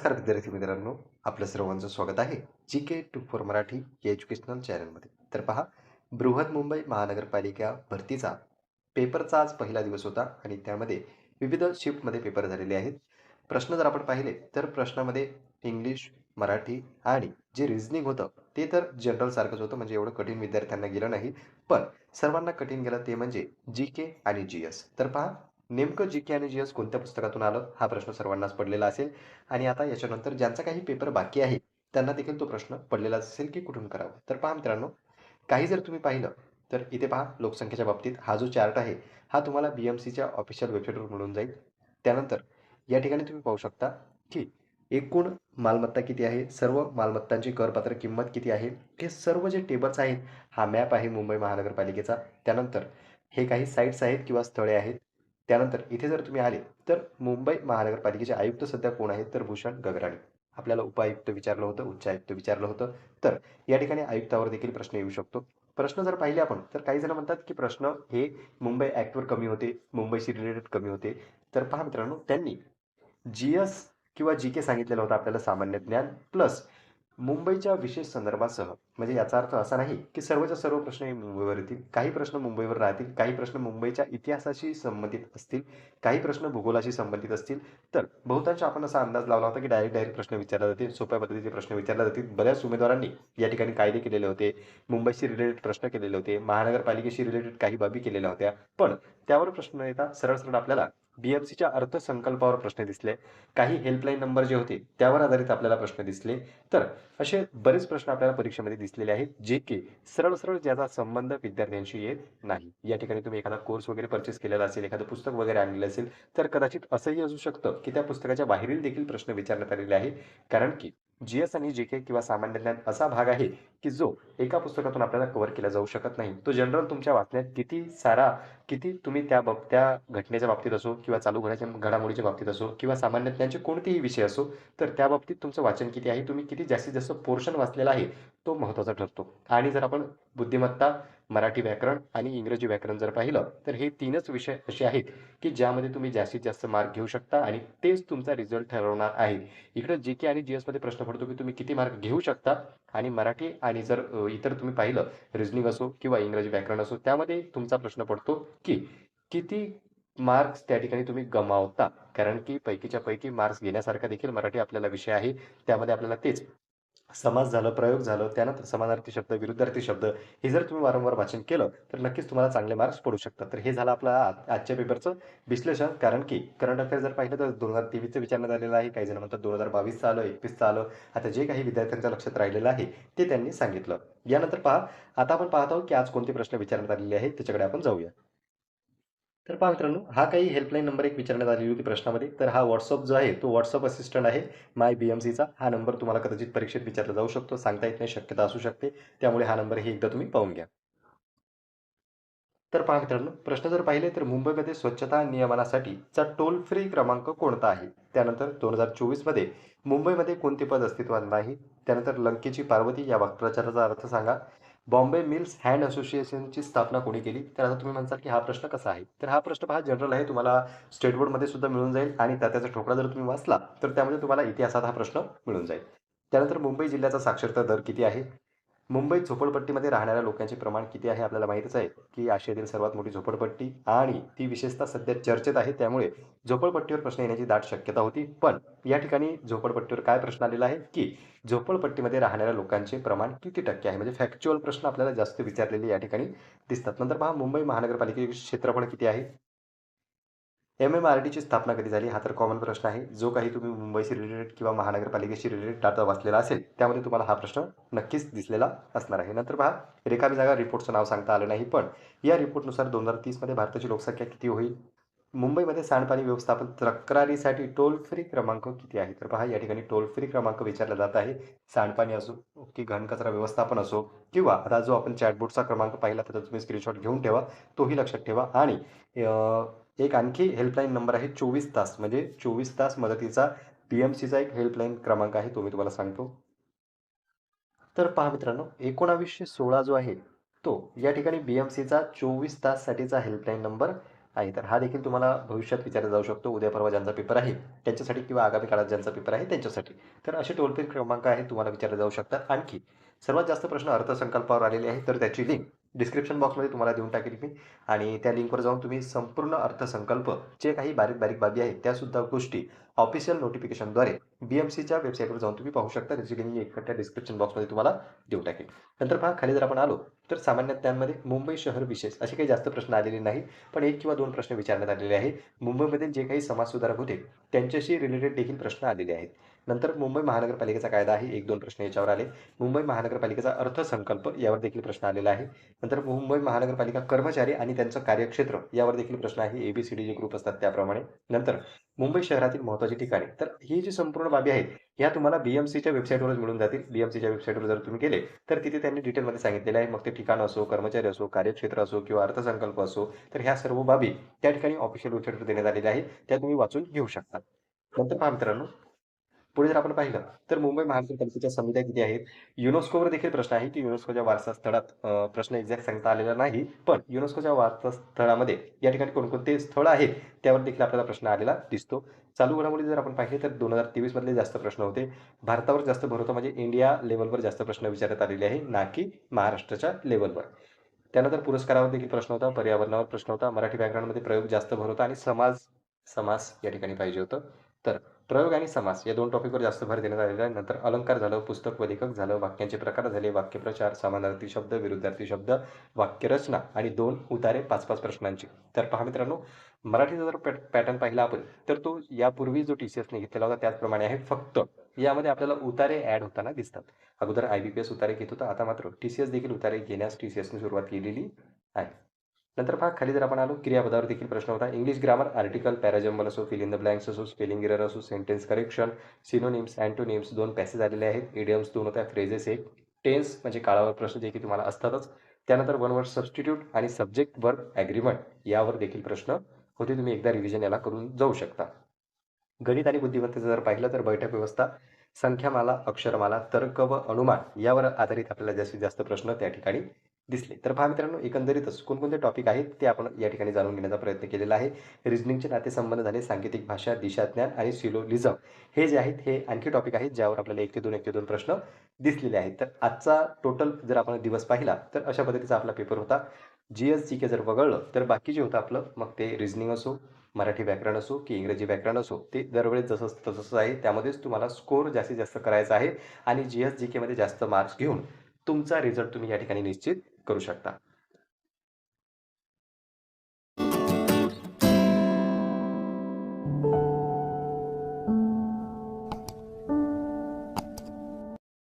नमस्कार विद्यार्थी मित्रांनो आपलं सर्वांचं स्वागत आहे G K two four Marathi या एज्युकेशनल चॅनलमध्ये तर पहा बृहत मुंबई महानगरपालिका भरतीचा पेपरचा आज पहिला दिवस होता आणि त्यामध्ये विविध शिफ्टमध्ये पेपर झालेले आहेत. प्रश्न जर आपण पाहिले तर प्रश्नामध्ये इंग्लिश मराठी आणि जे रिझनिंग होतं ते तर जनरलसारखंच होतं म्हणजे एवढं कठीण विद्यार्थ्यांना गेलं नाही. पण सर्वांना कठीण गेलं ते म्हणजे जी के आणि जी एस तर पहा नेमकं जी के आणि जी एस कोणत्या पुस्तकातून आलं? हा प्रश्न सर्वांनाच पडलेला असेल. आणि आता याच्यानंतर ज्यांचा काही पेपर बाकी आहे त्यांना देखील तो प्रश्न पडलेला असेल की कुठून करावं? तर पहा मित्रांनो काही जर तुम्ही पाहिलं तर इथे पहा लोकसंख्येच्या बाबतीत हा जो चार्ट आहे हा तुम्हाला बी एम सीच्या ऑफिशियल वेबसाईटवर मिळून जाईल. त्यानंतर या ठिकाणी तुम्ही पाहू शकता की एकूण मालमत्ता किती आहे? सर्व मालमत्तांची करपात्र किंमत किती आहे? हे सर्व जे टेबल्स आहेत हा मॅप आहे मुंबई महानगरपालिकेचा. त्यानंतर हे काही साईट्स आहेत किंवा स्थळे आहेत त्यानंतर इथे जर तुम्ही आले तर मुंबई महानगरपालिकेचे आयुक्त सध्या कोण आहेत? तर भूषण गगराणी. आपल्याला उपायुक्त विचारलं होतं उच्चायुक्त विचारलं होतं. तर या ठिकाणी आयुक्तावर देखील प्रश्न येऊ शकतो. प्रश्न जर पाहिले आपण तर काही जण म्हणतात की प्रश्न हे मुंबई ॲक्टवर कमी होते मुंबईशी रिलेटेड कमी होते. तर पहा मित्रांनो त्यांनी जी एस किंवा जी के सांगितलेलं होतं आपल्याला सामान्य ज्ञान. प्लस मुंबईच्या विशेष संदर्भासह म्हणजे याचा अर्थ असा नाही की सर्वच्या सर्व प्रश्न हे मुंबईवर येतील काही प्रश्न मुंबईवर राहतील काही प्रश्न मुंबईच्या इतिहासाशी संबंधित असतील काही प्रश्न भूगोलाशी संबंधित असतील तर बहुतांश आपण असा अंदाज लावला होता की डायरेक्ट डायरेक्ट प्रश्न विचारला जातील सोप्या पद्धतीचे प्रश्न विचारले जातील. बऱ्याच उमेदवारांनी या ठिकाणी कायदे केलेले होते मुंबईशी रिलेटेड प्रश्न केलेले होते महानगरपालिकेशी रिलेटेड काही बाबी केलेल्या होत्या. पण त्यावर प्रश्न येता सरळ सरळ आपल्याला बीएफसीच्या अर्थसंकल्पावर प्रश्न दिसले. काही हेल्पलाईन नंबर जे होते त्यावर आधारित आपल्याला प्रश्न दिसले. तर असे बरेच प्रश्न आपल्याला परीक्षेमध्ये दिसलेले आहेत जे की सरळ सरळ ज्याचा संबंध विद्यार्थ्यांशी येत नाही. या ठिकाणी तुम्ही एखादा कोर्स वगैरे परचेस केलेला असेल एखादं पुस्तक वगैरे आणलेलं असेल तर कदाचित असंही असू शकतं की त्या पुस्तकाच्या बाहेरील देखील प्रश्न विचारण्यात आलेले आहे कारण की जी एस आणि जी के किंवा सामान्य ज्ञान असा भाग आहे की जो एका पुस्तकातून आपल्याला कव्हर केला जाऊ शकत नाही. तो जनरल तुमच्या वाचण्यात किती सारा किती तुम्ही त्या बाब त्या घटनेच्या बाबतीत असो किंवा चालू घडाच्या घडामोडीच्या बाबतीत असो किंवा सामान्य ज्ञानचे कोणतेही विषय असो तर त्या बाबतीत तुमचं वाचन किती आहे तुम्ही किती जास्तीत जास्त पोर्शन वाचलेला आहे तो महत्त्वाचा ठरतो. आणि जर आपण बुद्धिमत्ता मराठी व्याकरण आणि इंग्रजी व्याकरण जर पाहिलं तर हे तीनच विषय असे आहेत की ज्यामध्ये तुम्ही जास्तीत जास्त मार्क घेऊ शकता आणि तेच तुमचा रिझल्ट ठरवणार आहे. इकडे जी के आणि जीएसमध्ये प्रश्न पडतो की तुम्ही किती मार्क घेऊ शकता? आणि मराठी आणि जर इतर तुम्ही पाहिलं रिझनिंग असो किंवा इंग्रजी व्याकरण असो त्यामध्ये तुमचा प्रश्न पडतो की किती मार्क्स त्या ठिकाणी तुम्ही गमावता? कारण की पैकीच्या पैकी मार्क्स घेण्यासारखा देखील मराठी आपल्याला विषय आहे. त्यामध्ये आपल्याला तेच समास झालं प्रयोग झालं त्यानंतर समानार्थी शब्द विरुद्धार्थी शब्द हे जर तुम्ही वारंवार वाचन केलं तर नक्कीच तुम्हाला चांगले मार्क्स पडू शकतात. तर हे झालं आपलं आजच्या पेपरचं विश्लेषण. कारण की करंट अफेअर जर पाहिलं तर दोन हजार तेवीसचं विचारण्यात आलेलं आहे. काही जण म्हणतात दोन हजार बावीसचं आलं एकवीसचं आलं आता जे काही विद्यार्थ्यांच्या लक्षात राहिलेलं आहे ते त्यांनी सांगितलं. यानंतर पहा आता आपण पाहत आहोत की आज कोणते प्रश्न विचारण्यात आलेले आहेत त्याच्याकडे आपण जाऊया. तर पहा मित्रांनो हा काही हेल्पलाईन नंबर एक विचारण्यात आलेली होती प्रश्नामध्ये. तर हा व्हॉट्सअप जो आहे तो व्हॉट्सअप असिस्टंट आहे माय बी एम सीचा हा नंबर तुम्हाला कदाचित परीक्षेत विचारला जाऊ शकतो. सांगता येत नाही शक्यता असू शकते. त्यामुळे हा नंबर हे एकदा तुम्ही पाहून घ्या. तर पहा मित्रांनो प्रश्न जर पाहिले तर मुंबईमध्ये स्वच्छता नियमनासाठीचा टोल फ्री क्रमांक कोणता आहे? त्यानंतर दोन हजार चोवीसमध्ये मुंबईमध्ये कोणते पद अस्तित्वात नाही? त्यानंतर लंकेची पार्वती या वाक्प्रचाराचा अर्थ सांगा. बॉम्बे मिल्स हँड असोसिएशनची स्थापना कोणी केली? तर आता तुम्ही म्हणसाल की हा प्रश्न कसा आहे? तर हा प्रश्न पहा जनरल आहे तुम्हाला स्टेट बोर्डमध्ये सुद्धा मिळून जाईल आणि त्या त्याचा ठोकळा जर तुम्ही वाचला तर त्यामध्ये तुम्हाला इतिहासात हा प्रश्न मिळून जाईल. त्यानंतर मुंबई जिल्ह्याचा साक्षरता दर किती आहे? मुंबईत झोपडपट्टीमध्ये राहणाऱ्या लोकांचे प्रमाण किती आहे आपल्याला माहितीच आहे की आशियातील सर्वात मोठी झोपडपट्टी आणि ती विशेषतः सध्या चर्चेत आहे त्यामुळे झोपडपट्टीवर प्रश्न येण्याची दाट शक्यता होती. पण या ठिकाणी झोपडपट्टीवर काय प्रश्न आलेला आहे की झोपडपट्टीमध्ये राहणाऱ्या लोकांचे प्रमाण किती टक्के आहे? म्हणजे फॅक्च्युअल प्रश्न आपल्याला जास्त विचारलेले या ठिकाणी दिसतात. नंतर पहा मुंबई महानगरपालिकेचे क्षेत्रफळ किती आहे? एम एम आर टीची स्थापना कधी झाली हा तर कॉमन प्रश्न आहे. जो काही तुम्ही मुंबईशी रिलेटेड किंवा महानगरपालिकेशी रिलेटेड डाटा वाचलेला असेल त्यामध्ये तुम्हाला हा प्रश्न नक्कीच दिसलेला असणार आहे. नंतर पहा रेखामी जागा रिपोर्टचं नाव सांगता आलं नाही पण या रिपोर्टनुसार दोन हजार तीसमध्ये भारताची लोकसंख्या किती होईल? मुंबईमध्ये सांडपाणी व्यवस्थापन तक्रारीसाठी टोल फ्री क्रमांक किती आहे? तर पहा या ठिकाणी टोल फ्री क्रमांक विचारला जात आहे. सांडपाणी असो की घनकचरा व्यवस्थापन असो किंवा आता जो आपण चॅटबोर्डचा क्रमांक पाहिला त्याचा तुम्ही स्क्रीनशॉट घेऊन ठेवा तोही लक्षात ठेवा. आणि एक आणखी हेल्पलाईन नंबर आहे चोवीस तास म्हणजे चोवीस तास मदतीचा पी एम सीचा एक हेल्पलाईन क्रमांक आहे तो मी तुम्हाला सांगतो. तर पहा मित्रांनो एकोणावीसशे सोळा जो आहे तो या ठिकाणी बी एम सीचा चोवीस ताससाठीचा हेल्पलाईन नंबर आहे. तर हा देखील तुम्हाला भविष्यात विचारला जाऊ शकतो उद्या परवा ज्यांचा पेपर आहे त्यांच्यासाठी किंवा आगामी काळात ज्यांचा पेपर आहे त्यांच्यासाठी. तर असे टोल फ्री क्रमांक आहेत तुम्हाला विचारले जाऊ शकतात. आणखी सर्वात जास्त प्रश्न अर्थसंकल्पावर आलेले आहेत तर त्याची लिंक डिस्क्रिप्शन बॉक्समध्ये तुम्हाला देऊन टाकेल मी. आणि त्या लिंकवर जाऊन तुम्ही संपूर्ण अर्थसंकल्प जे काही बारीक बारीक बाबी आहेत त्यासुद्धा गोष्टी ऑफिशियल नोटिफिकेशनद्वारे बी एम सीच्या वेबसाईटवर जाऊन तुम्ही पाहू शकता. त्याची लिंक एकट्या डिस्क्रिप्शन बॉक्समध्ये तुम्हाला देऊ टाकेल नंतर पहा खाली जर आपण आलो तर सामान्य ज्ञानमध्ये मुंबई शहर विशेष असे काही जास्त प्रश्न आलेले नाही पण एक किंवा दोन प्रश्न विचारण्यात आलेले आहे मुंबईमध्ये जे काही समाजसुधारक होते त्यांच्याशी रिलेटेड देखील प्रश्न आलेले आहेत. नंतर मुंबई महानगरपालिकेचा कायदा आहे एक दोन प्रश्न याच्यावर आले. मुंबई महानगरपालिकेचा अर्थसंकल्प यावर देखील प्रश्न आलेला आहे. नंतर मुंबई महानगरपालिका कर्मचारी आणि त्यांचं कार्यक्षेत्र यावर देखील प्रश्न आहे. एबीसीडी जे ग्रुप असतात त्याप्रमाणे. नंतर मुंबई शहरातील महत्वाची ठिकाणे. तर ही जी संपूर्ण बाबी आहेत ह्या तुम्हाला बीएमसीच्या वेबसाईटवरच मिळून जातील. बीएमसीच्या वेबसाईटवर जर तुम्ही गेले तर तिथे त्यांनी डिटेलमध्ये सांगितलेलं आहे. मग ते ठिकाण असो कर्मचारी असो कार्यक्षेत्र असो किंवा अर्थसंकल्प असो तर ह्या सर्व बाबी त्या ठिकाणी ऑफिशियल वेबसाईटवर देण्यात आलेल्या आहेत. त्या तुम्ही वाचून घेऊ शकता. नंतर पहा मित्रांनो पुढे जर आपण पाहिलं तर मुंबई महानगरपालिकेच्या समित्या किती आहेत? युनेस्कोवर देखील प्रश्न आहे की युनेस्कोच्या वारसा स्थळात प्रश्न एक्झॅक्ट सांगता आलेला नाही पण युनेस्कोच्या वारसा स्थळामध्ये या ठिकाणी कोणकोणते स्थळ आहेत त्यावर देखील आपल्याला प्रश्न आलेला दिसतो. चालू घडामोडी जर आपण पाहिले तर दोन हजार तेवीस मधले जास्त प्रश्न होते. भारतावर जास्त भर होता म्हणजे इंडिया लेवलवर जास्त प्रश्न विचारण्यात आलेले आहे ना की महाराष्ट्राच्या लेवलवर त्यानंतर पुरस्कारावर देखील प्रश्न होता पर्यावरणावर प्रश्न होता मराठी व्याकरणामध्ये प्रयोग जास्त भर होता आणि समाज समास या ठिकाणी पाहिजे होतं. तर प्रयोग आणि समास या दोन टॉपिकवर जास्त भर देण्यात आलेला आहे. नंतर अलंकार झालं पुस्तक व लेखक झालं वाक्यांचे प्रकार झाले वाक्यप्रचार समानार्थी शब्द विरुद्धार्थी शब्द वाक्यरचना आणि दोन उतारे पाच पाच प्रश्नांची. तर पहा मित्रांनो मराठीचा जर पॅटर्न पाहिला आपण तर तो यापूर्वी जो टी सी एसने घेतलेला होता त्याचप्रमाणे आहे फक्त. यामध्ये आपल्याला उतारे ॲड होताना दिसतात. अगोदर आय बी पी एस उतारे घेत होता आता मात्र टी सी एस देखील उतारे घेण्यास टी सी एसने सुरुवात केलेली आहे. नंतर पहा खाली जर आपण आलो क्रियापदावर देखील प्रश्न होता. इंग्लिश ग्रामर आर्टिकल पॅराजम्बल असो फिल इन द ब्लँक्स असो स्पेलिंग एरर असो सेंटेन्स करेक्शन सिनोनिम्स अँटोनिम्स दोन पॅसेज आलेले आहेत. इडियम्स दोन होत्या फ्रेजेस एक. टेन्स म्हणजे काळावर प्रश्न जे की तुम्हाला असतातच. त्यानंतर वन वर्ड सबस्टिट्यूट आणि सब्जेक्ट वर्क ॲग्रीमेंट यावर देखील प्रश्न होते. तुम्ही एकदा रिव्हिजन याला करून जाऊ शकता. गणित आणि बुद्धिमत्तेचं जर पाहिलं तर बैठक व्यवस्था संख्यामाला अक्षरमाला तर्क व अनुमान यावर आधारित आपल्याला जास्तीत जास्त प्रश्न त्या ठिकाणी दिसले. तर पहा मित्रांनो एकंदरीतच कोणकोणते टॉपिक आहेत ते आपण या ठिकाणी जाणून घेण्याचा प्रयत्न केलेला आहे. रिजनिंगचे नातेसंबंध झाले सांकेतिक भाषा दिशाज्ञान आणि सिलोलिझम हे जे आहेत हे आणखी टॉपिक आहेत ज्यावर आपल्याला एक ते दोन एक ते दोन प्रश्न दिसलेले आहेत. तर आजचा टोटल जर आपण दिवस पाहिला तर अशा पद्धतीचा आपला पेपर होता. जी एस जी के जर वगळलं तर बाकी जे होतं आपलं मग ते रिजनिंग असो मराठी व्याकरण असो की इंग्रजी व्याकरण असो ते दरवेळेस जसं तसंच आहे. त्यामध्येच तुम्हाला स्कोर जास्तीत जास्त करायचा आहे आणि जी एस जी केमध्ये जास्त मार्क्स घेऊन तुमचा रिझल्ट तुम्ही या ठिकाणी निश्चित करू शकता.